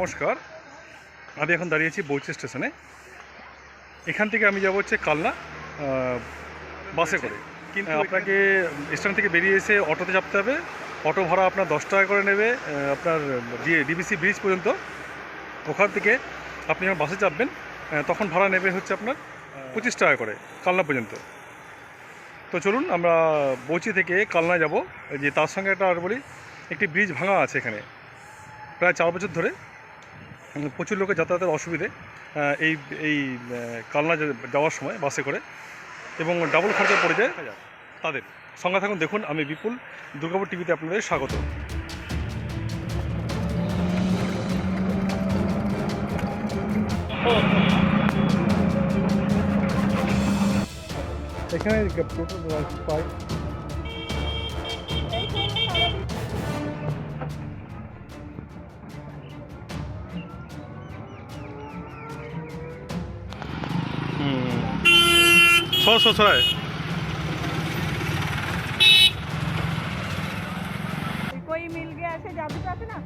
নমস্কার। আমি এখন দাঁড়িয়েছি বৌচি স্টেশনে। এখান থেকে আমি যাব হচ্ছে কালনা বাসে করে। কিন্তু আপনাকে স্টেশন থেকে বেরিয়ে এসে অটোতে চাপতে হবে। অটো ভাড়া আপনার দশ টাকা করে নেবে আপনার ডিবিসি ব্রিজ পর্যন্ত। ওখান থেকে আপনি যখন বাসে চাপবেন তখন ভাড়া নেবে হচ্ছে আপনার পঁচিশ টাকা করে কালনা পর্যন্ত। তো চলুন আমরা বৌচি থেকে কালনা যাব। যে তার সঙ্গে একটা আর বলি একটি ব্রিজ ভাঙা আছে এখানে। প্রায় চার বছর ধরে। প্রচুর লোকের যাতায়াতের অসুবিধে এই এই কালনা যাওয়ার সময় বাসে করে, এবং ডাবল খরচা পড়ে যায় তাদের। সঙ্গে থাকুন, দেখুন, আমি বিপুল, দুর্গাপুর টিভিতে আপনাদের স্বাগত। এখানে পাই बहुत सोच रहा है कोई मिल गया ऐसे जादू जाते ना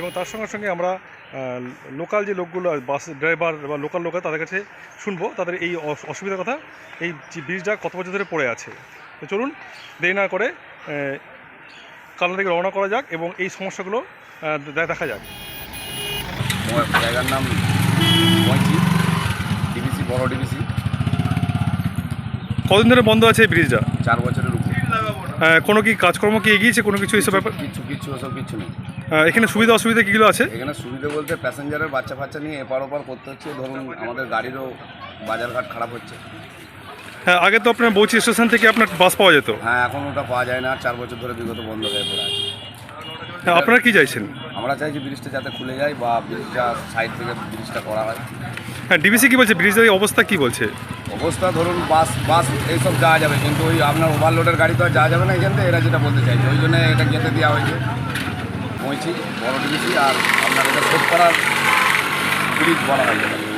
এবং তার সঙ্গে সঙ্গে আমরা লোকাল যে লোকগুলো বাস ড্রাইভার বা লোকাল লোক তাদের কাছে শুনব তাদের এই অস- অসুবিধার কথা এই ব্রিজটা কত বছর ধরে পড়ে আছে। তো চলুন দেরি না করে কালনা থেকে রওনা করা যাক এবং এই সমস্যাগুলো দেখা যাক। জায়গার নাম ডিবিসি বড় ডিবিসি। কতদিন ধরে বন্ধ আছে এই ব্রিজটা? চার বছরের উপর। কোনো কি কাজকর্ম কি এগিয়েছে? কোনো কিছু এইসব ব্যাপার? কিছু কিছু ওসব কিচ্ছু নেই। এখানে সুবিধা অসুবিধা কীগুলো আছে? এখানে সুবিধে বলতে প্যাসেঞ্জারের বাচ্চা ফাচ্চা নিয়ে এপার ওপার করতে হচ্ছে। ধরুন আমাদের গাড়িরও বাজারঘাট খারাপ হচ্ছে। হ্যাঁ আগে তো আপনার বৌচি স্টেশন থেকে আপনার বাস পাওয়া যেত। হ্যাঁ এখন ওটা পাওয়া যায় না। চার বছর ধরে বিগত বন্ধ হয়ে পড়ে আছে। হ্যাঁ আপনারা কী চাইছেন? আমরা চাইছি ব্রিজটা যাতে খুলে যায় বা ব্রিজটা সাইড থেকে ব্রিজটা করা হয়। হ্যাঁ ডিবিসি কী বলছে? ব্রিজের অবস্থা কী বলছে? অবস্থা ধরুন বাস বাস এইসব যাওয়া যাবে। কিন্তু ওই আপনার ওভারলোডের গাড়ি তো আর যাওয়া যাবে না এখান থেকে। এরা যেটা বলতে চাইছে ওই জন্য এটা যেতে দেওয়া হয়েছে। পৌঁছি বড় ডিবিসি আর আপনার এটা শোধ করার ব্রিজ বলা হয়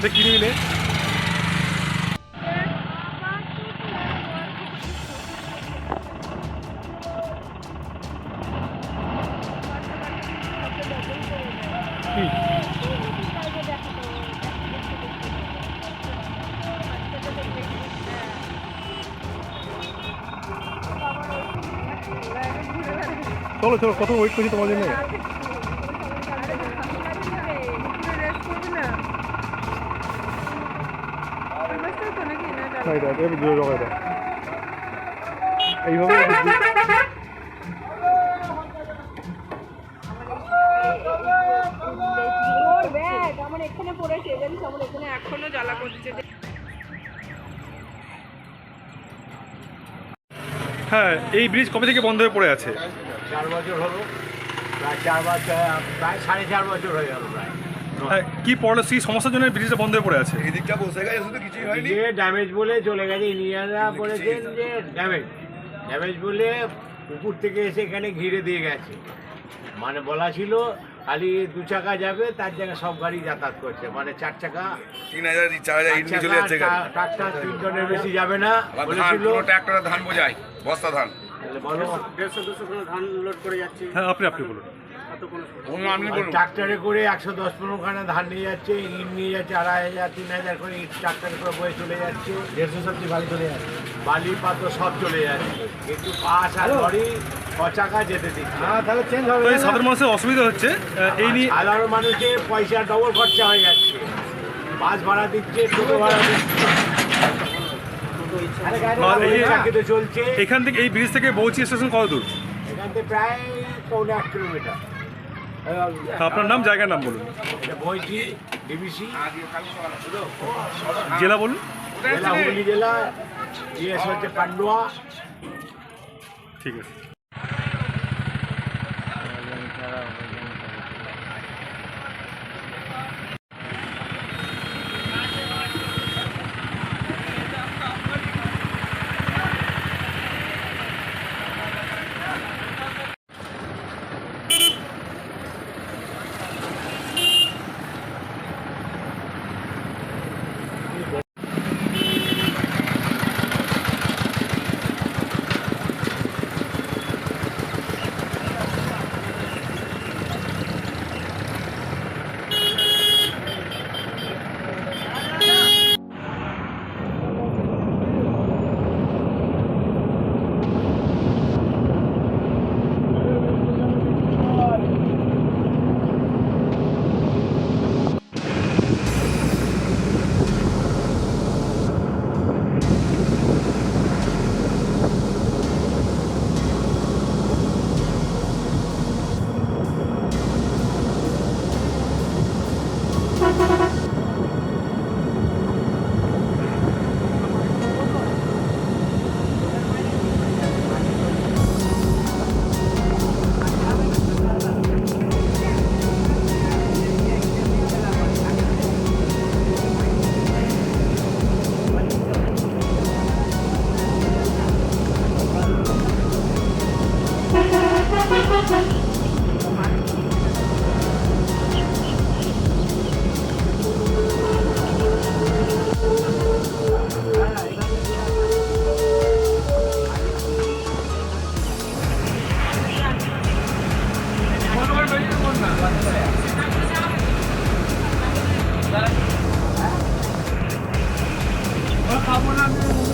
যেটা। কিনে নিলে কি চলো চলো কত ওয়েট করছি তোমার জন্য সাইড আছে জোরে জগাই দাও। এইভাবে আমার এখানে পড়েছে জানিস আমার এখানে এখনও জ্বালা করছে হ্যাঁ এই ব্রিজ কবে থেকে বন্ধ হয়ে পড়ে আছে? চার বছর হলো প্রায় চার বছর প্রায় সাড়ে চার বছর হয়ে গেল প্রায়। কি পড়ল সেই সমস্যার জন্য ব্রিজটা বন্ধ হয়ে পড়ে আছে। এদিকটা বসে গেছে শুধু কিছু যে ড্যামেজ বলে চলে গেছে ইঞ্জিনিয়াররা বলেছেন যে ড্যামেজ ড্যামেজ বলে উপর থেকে এসে এখানে ঘিরে দিয়ে গেছে। মানে বলা ছিল খালি দু চাকা যাবে তার জায়গায় সব গাড়ি যাতায়াত করছে। মানে চার চাকা তিন হাজার চার হাজার চলে যাচ্ছে ট্রাক্টর তিন টনের বেশি যাবে না ধান বলেছিল। ধান বোঝায়। বস্তা ধান। তাহলে বলো। হ্যাঁ আপনি আপনি বলুন অন্য আপনি বলুন। ট্রাক্টরে করে একশো দশ পনেরো খানা ধান নিয়ে যাচ্ছে ইট নিয়ে যাচ্ছে আড়াই হাজার তিন হাজার করে ইট ট্রাক্টরে করে বয়ে চলে যাচ্ছে দেড়শো সবজি বালি চলে যাচ্ছে। বালি পাত্র সব চলে যাচ্ছে। কিন্তু পাঁচ আর লরি ছ যেতে দিচ্ছে। হ্যাঁ তাহলে চেঞ্জ তো সাধারণ মানুষের অসুবিধা হচ্ছে এই নিয়ে সাধারণ মানুষের পয়সা ডবল খরচা হয়ে যাচ্ছে। বাস ভাড়া দিচ্ছে টোটো ভাড়া দিচ্ছে। এখান থেকে এই ব্রিজ থেকে বৌচি স্টেশন কত দূর? এখান থেকে প্রায় পৌনে এক কিলোমিটার। আপনার নাম জায়গার নাম বলুন। জেলা বলুন। জেলা ঠিক আছে। Mama Blue.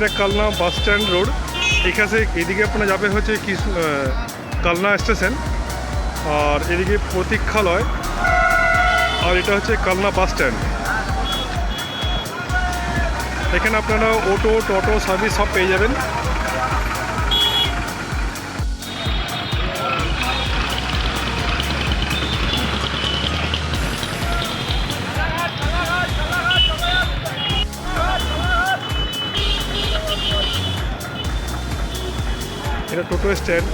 এটা কালনা বাস স্ট্যান্ড রোড। এখানে এদিকে আপনার যাবে হচ্ছে কি কালনা স্টেশন, আর এদিকে প্রতীক্ষালয়, আর এটা হচ্ছে কালনা বাস স্ট্যান্ড। এখানে আপনারা অটো, টোটো সার্ভিস সব পেয়ে যাবেন। এটা টোটো স্ট্যান্ড।